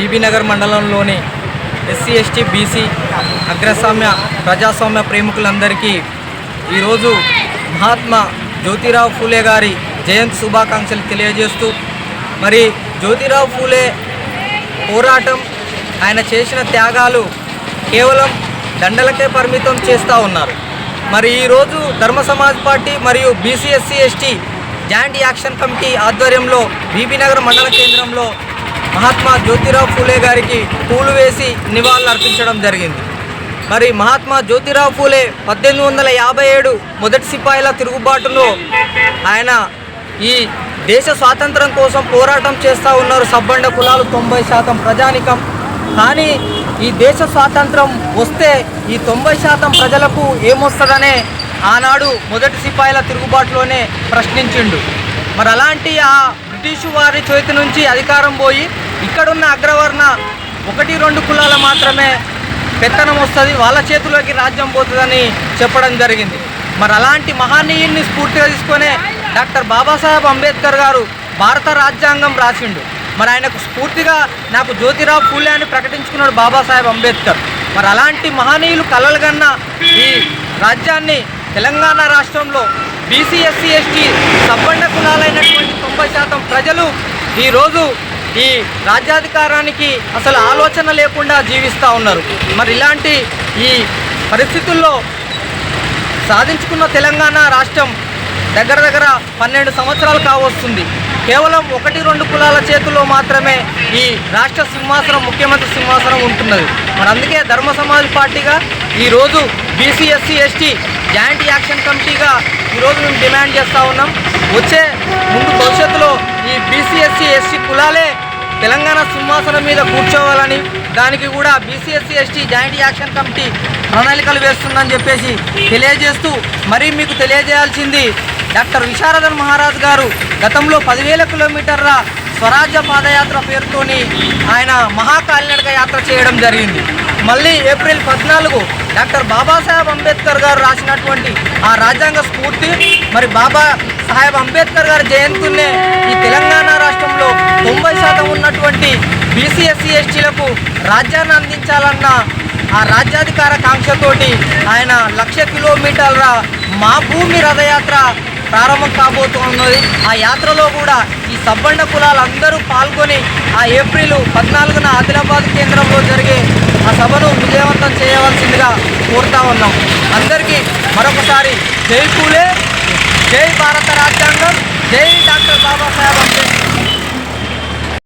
బీబీనగర్ మండలంలోని SC ST BC అగ్రస్వామ్య ప్రజాస్వామ్య ప్రేమికులందరికీ ఈరోజు మహాత్మా జ్యోతిరావు ఫూలే గారి జయంతి శుభాకాంక్షలు తెలియజేస్తూ మరి జ్యోతిరావు ఫూలే పోరాటం ఆయన చేసిన త్యాగాలు కేవలం దండలకే పరిమితం చేస్తూ ఉన్నారు. మరి ఈరోజు ధర్మ సమాజ్ పార్టీ మరియు BC SC ST joint action committee ఆధ్వర్యంలో బీబీనగర్ మండల కేంద్రంలో మహాత్మా జ్యోతిరావు ఫూలే గారికి పూలు వేసి నివాళులు అర్పించడం జరిగింది. మరి మహాత్మా జ్యోతిరావు ఫూలే పద్దెనిమిది వందల యాభై ఏడు మొదటి సిపాయిల తిరుగుబాటులో ఆయన ఈ దేశ స్వాతంత్రం కోసం పోరాటం చేస్తూ ఉన్నారు. సబ్బండ కులాలు తొంభై శాతం ప్రజానికం. కానీ ఈ దేశ స్వాతంత్రం వస్తే ఈ తొంభై శాతం ప్రజలకు ఏమొస్తుందనే ఆనాడు మొదటి సిపాయిల తిరుగుబాటులోనే ప్రశ్నించిండు. మరి అలాంటి ఆ బ్రిటిషు వారి చేతి నుంచి అధికారం పోయి ఇక్కడున్న అగ్రవర్ణ ఒకటి రెండు కులాల మాత్రమే పెత్తనం వస్తుంది వాళ్ళ చేతిలోకి రాజ్యం పోతుందని చెప్పడం జరిగింది. మరి అలాంటి మహానీయుల్ని స్ఫూర్తిగా తీసుకొనే డాక్టర్ బాబాసాహెబ్ అంబేద్కర్ గారు భారత రాజ్యాంగం రాసిండు. మరి ఆయనకు స్ఫూర్తిగా నాకు జ్యోతిరావు ఫూలే అని ప్రకటించుకున్నాడు బాబాసాహెబ్ అంబేద్కర్. మరి అలాంటి మహనీయులు కలలుగన్న ఈ రాజ్యాన్ని తెలంగాణ రాష్ట్రంలో బీసీ ఎస్సీ ఎస్టీ సబ్బండ కులాలైనటువంటి తొంభై శాతం ప్రజలు ఈరోజు ఈ రాజ్యాధికారానికి అసలు ఆలోచన లేకుండా జీవిస్తూ ఉన్నారు. మరి ఇలాంటి ఈ పరిస్థితుల్లో సాధించుకున్న తెలంగాణ రాష్ట్రం దగ్గర దగ్గర పన్నెండు సంవత్సరాలు కావస్తుంది. కేవలం ఒకటి రెండు కులాల చేతుల్లో మాత్రమే ఈ రాష్ట్ర సింహాసనం ముఖ్యమంత్రి సింహాసనం ఉంటున్నది. మరి అందుకే ధర్మ సమాజ్ పార్టీగా ఈరోజు BC SC ST joint action కమిటీగా ఈరోజు మేము డిమాండ్ చేస్తూ ఉన్నాం. వచ్చే ముందు భవిష్యత్తులో ఈ బీసీ ఎస్సీ ఎస్టీ కులాలే తెలంగాణ సింహాసనం మీద కూర్చోవాలని దానికి కూడా BC SC ST joint action committee ప్రణాళికలు వేస్తుందని చెప్పేసి తెలియజేస్తూ మరీ మీకు తెలియజేయాల్సింది డాక్టర్ విశారదన్ మహారాజ్ గారు గతంలో పదివేల కిలోమీటర్ల స్వరాజ్య పాదయాత్ర పేరుతోని ఆయన మహాకాలినడక యాత్ర చేయడం జరిగింది. మళ్ళీ ఏప్రిల్ పద్నాలుగు డాక్టర్ బాబాసాహెబ్ అంబేద్కర్ గారు రాసినటువంటి ఆ రాజ్యాంగ స్ఫూర్తి మరి బాబా సాహెబ్ అంబేద్కర్ గారి జయంతున్నే ఈ తెలంగాణ ఉన్నటువంటి బీసీఎస్సీ ఎస్టీలకు రాజ్యాన్ని అందించాలన్న ఆ రాజ్యాధికార కాంక్షతోటి ఆయన లక్ష కిలోమీటర్ల మా భూమి రథయాత్ర ప్రారంభం కాబోతున్నది. ఆ యాత్రలో కూడా ఈ సబ్బండ కులాలందరూ పాల్గొని ఆ ఏప్రిల్ పద్నాలుగున ఆదిలాబాద్ కేంద్రంలో జరిగే ఆ సభను విజయవంతం చేయవలసిందిగా కోరుతా ఉన్నాం. అందరికీ మరొకసారి జై పూలే జై భారత రాజ్యాంగం జై డాక్టర్